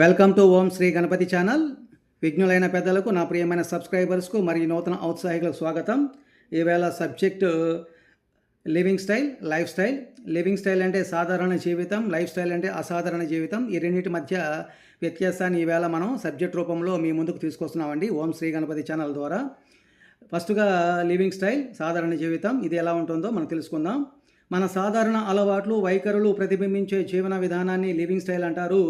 Welcome to Om Sri Ganapati channel విఘ్నులైన పెద్దలకు నా ప్రియమైన సబ్స్క్రైబర్స్కు మరియు నూతన ఔత్సాహికులకు స్వాగతం. ఈవేళ subject living style life style living style అంటే సాధారణ జీవితం లైఫ్ స్టైల్ అంటే అసాధారణ జీవితం. ఈ రెండింటి మధ్య వ్యత్యాసాన్ని ఈవేళ మనం సబ్జెక్ట్ రూపంలో మీ ముందుకు తీసుకొస్తున్నామండి ఓం శ్రీ గణపతి ఛానల్ ద్వారా. ఫస్ట్గా లివింగ్ స్టైల్ సాధారణ జీవితం ఇది ఎలా ఉంటుందో మనం తెలుసుకుందాం. మన సాధారణ అలవాట్లు వైఖరులు ప్రతిబింబించే జీవన విధానాన్ని లివింగ్ స్టైల్ అంటారు.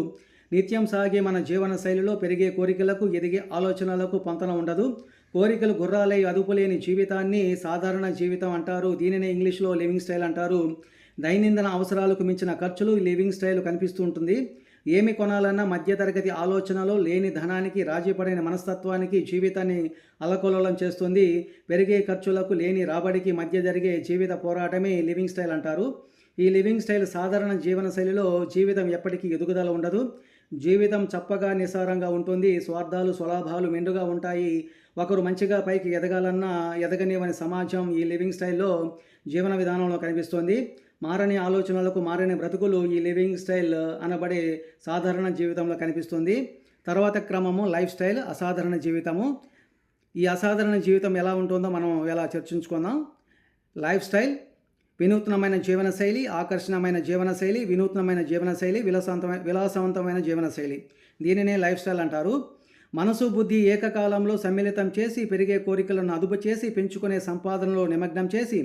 నిత్యం సాగే మన జీవన శైలిలో పెరిగే కోరికలకు ఎదిగే ఆలోచనలకు పొంతన ఉండదు. కోరికలు గుర్రాలై అదుపులేని జీవితాన్ని సాధారణ జీవితం అంటారు. దీనినే ఇంగ్లీష్లో లివింగ్ స్టైల్ అంటారు. దైనందిన అవసరాలకు మించిన ఖర్చులు లివింగ్ స్టైల్ కనిపిస్తూ ఉంటుంది. ఏమి కొనాలన్నా మధ్యతరగతి ఆలోచనలో లేని ధనానికి రాజీపడిన మనస్తత్వానికి జీవితాన్ని అలకొలలం చేస్తుంది. పెరిగే ఖర్చులకు లేని రాబడికి మధ్య జరిగే జీవిత పోరాటమే లివింగ్ స్టైల్ అంటారు. ఈ లివింగ్ స్టైల్ సాధారణ జీవన శైలిలో జీవితం ఎప్పటికీ ఎదుగుదల ఉండదు. జీవితం చప్పగా నిసారంగా ఉంటుంది. స్వార్థాలు స్వలాభాలు మెండుగా ఉంటాయి. ఒకరు మంచిగా పైకి ఎదగాలన్నా ఎదగనివని సమాజం ఈ లివింగ్ స్టైల్లో జీవన విధానంలో కనిపిస్తోంది. మారని ఆలోచనలకు మారని బ్రతుకులు ఈ లివింగ్ స్టైల్ అనబడే సాధారణ జీవితంలో కనిపిస్తుంది. తర్వాత క్రమము లైఫ్ స్టైల్ అసాధారణ జీవితము. ఈ అసాధారణ జీవితం ఎలా ఉంటుందో మనం ఎలా చర్చించుకుందాం. లైఫ్ స్టైల్ వినూత్నమైన జీవనశైలి ఆకర్షణమైన జీవనశైలి వినూత్నమైన జీవనశైలి విలాసవంతమైన విలాసవంతమైన జీవనశైలి. దీనినే లైఫ్ స్టైల్ అంటారు. మనసు బుద్ధి ఏకకాలంలో సమ్మిళితం చేసి పెరిగే కోరికలను అదుపు చేసి పెంచుకునే సంపాదనలో నిమగ్నం చేసి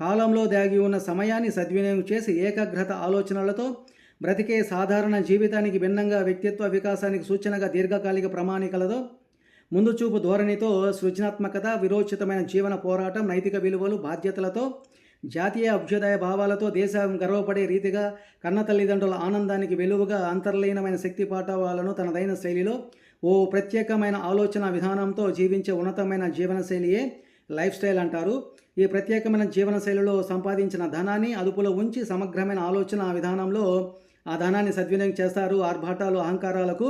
కాలంలో దాగి ఉన్న సమయాన్ని సద్వినియోగం చేసి ఏకాగ్రత ఆలోచనలతో బ్రతికే సాధారణ జీవితానికి భిన్నంగా వ్యక్తిత్వ వికాసానికి సూచనగా దీర్ఘకాలిక ప్రమాణికలతో ముందుచూపు ధోరణితో సృజనాత్మకత విరోచితమైన జీవన పోరాటం నైతిక విలువలు బాధ్యతలతో జాతీయ అభ్యుదయ భావాలతో దేశం గర్వపడే రీతిగా కన్న తల్లిదండ్రుల ఆనందానికి వెలువగా అంతర్లీనమైన శక్తి పాఠవాలను తనదైన శైలిలో ఓ ప్రత్యేకమైన ఆలోచన విధానంతో జీవించే ఉన్నతమైన జీవనశైలియే లైఫ్ స్టైల్ అంటారు. ఈ ప్రత్యేకమైన జీవనశైలిలో సంపాదించిన ధనాన్ని అదుపులో ఉంచి సమగ్రమైన ఆలోచన విధానంలో ఆ ధనాన్ని సద్వినియోగం చేస్తారు. ఆర్భాటాలు అహంకారాలకు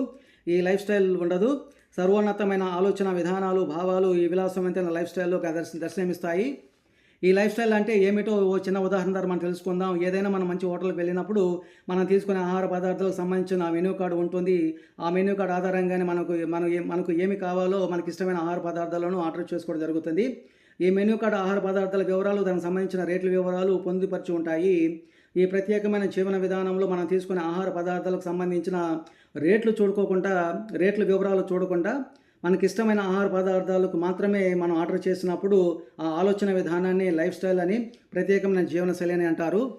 ఈ లైఫ్ స్టైల్ ఉండదు. సర్వోన్నతమైన ఆలోచన విధానాలు భావాలు ఈ విలాసవంతమైన లైఫ్ స్టైల్లో దర్శ దర్శనమిస్తాయి. ఈ లైఫ్ స్టైల్ అంటే ఏమిటో ఓ చిన్న ఉదాహరణ ద్వారా మనం తెలుసుకుందాం. ఏదైనా మనం మంచి హోటల్కి వెళ్ళినప్పుడు మనం తీసుకునే ఆహార పదార్థాలకు సంబంధించిన మెనూ కార్డు ఉంటుంది. ఆ మెనూ కార్డు ఆధారంగానే మనకు మనం మనకు ఏమి కావాలో మనకి ఇష్టమైన ఆహార పదార్థాలను ఆర్డర్ చేసుకోవడం జరుగుతుంది. ఈ మెనూ కార్డు ఆహార పదార్థాల వివరాలు దానికి సంబంధించిన రేట్ల వివరాలు పొందుపరిచి ఉంటాయి. ఈ ప్రత్యేకమైన జీవన విధానంలో మనం తీసుకునే ఆహార పదార్థాలకు సంబంధించిన రేట్లు చూడుకోకుండా రేట్ల వివరాలు చూడకుండా మనకి ఇష్టమైన ఆహార పదార్థాలకు మాత్రమే మనం ఆర్డర్ చేసినప్పుడు ఆ ఆలోచన విధానాన్ని లైఫ్ స్టైల్ అని ప్రత్యేకమైన జీవనశైలి అని అంటారు.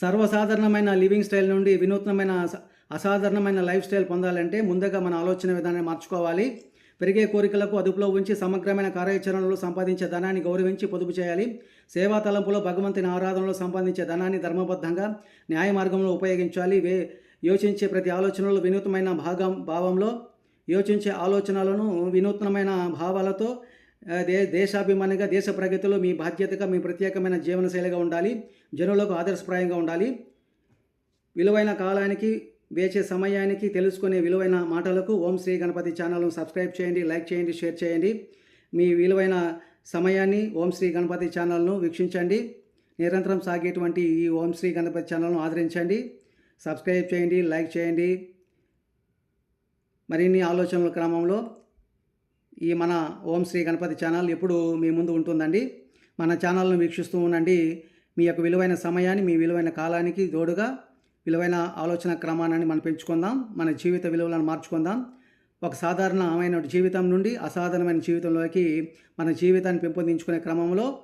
సర్వసాధారణమైన లివింగ్ స్టైల్ నుండి వినూత్నమైన అసాధారణమైన లైఫ్ స్టైల్ పొందాలంటే ముందుగా మన ఆలోచన విధానాన్ని మార్చుకోవాలి. పెరిగే కోరికలకు అదుపులో ఉంచి సమగ్రమైన కార్యాచరణలో సంపాదించే ధనాన్ని గౌరవించి పొదుపు చేయాలి. సేవా తలంపులో భగవంతుని ఆరాధనలో సంపాదించే ధనాన్ని ధర్మబద్ధంగా న్యాయ మార్గంలో ఉపయోగించాలి. వే యోచించే ప్రతి ఆలోచనలో వినూత్నమైన భాగం భావంలో యోచించే ఆలోచనలను వినూత్నమైన భావాలతో దే దేశాభిమానిగా దేశ ప్రగతిలో మీ బాధ్యతగా మీ ప్రత్యేకమైన జీవనశైలిగా ఉండాలి. జనులకు ఆదర్శప్రాయంగా ఉండాలి. విలువైన కాలానికి వేచే సమయానికి తెలుసుకునే విలువైన మాటలకు ఓం శ్రీ గణపతి ఛానల్ను సబ్స్క్రైబ్ చేయండి లైక్ చేయండి షేర్ చేయండి. మీ విలువైన సమయాన్ని ఓం శ్రీ గణపతి ఛానల్ను వీక్షించండి. నిరంతరం సాగేటువంటి ఈ ఓం శ్రీ గణపతి ఛానల్ను ఆదరించండి. సబ్స్క్రైబ్ చేయండి లైక్ చేయండి. మరిన్ని ఆలోచనల క్రమంలో ఈ మన ఓం శ్రీ గణపతి ఛానల్ ఎప్పుడు మీ ముందు ఉంటుందండి. మన ఛానల్ను వీక్షిస్తూ ఉండండి. మీ యొక్క విలువైన సమయాన్ని మీ విలువైన కాలానికి తోడుగా విలువైన ఆలోచన క్రమాన్ని మనం పెంచుకుందాం. మన జీవిత విలువలను మార్చుకుందాం. ఒక సాధారణమైన జీవితం నుండి అసాధారణమైన జీవితంలోకి మన జీవితాన్ని పెంపొందించుకునే క్రమంలో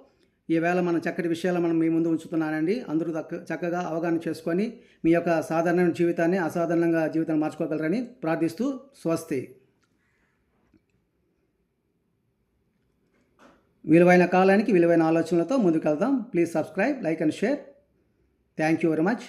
ఈవేళ మన చక్కటి విషయాలు మనం మీ ముందు ఉంచుతున్నానండి. అందరూ చక్కగా అవగాహన చేసుకొని మీ యొక్క సాధారణ జీవితాన్ని అసాధారణంగా జీవితాన్ని మార్చుకోగలరని ప్రార్థిస్తూ స్వస్తి. విలువైన కాలానికి విలువైన ఆలోచనలతో ముందుకెళ్దాం. Please subscribe like and share thank you very much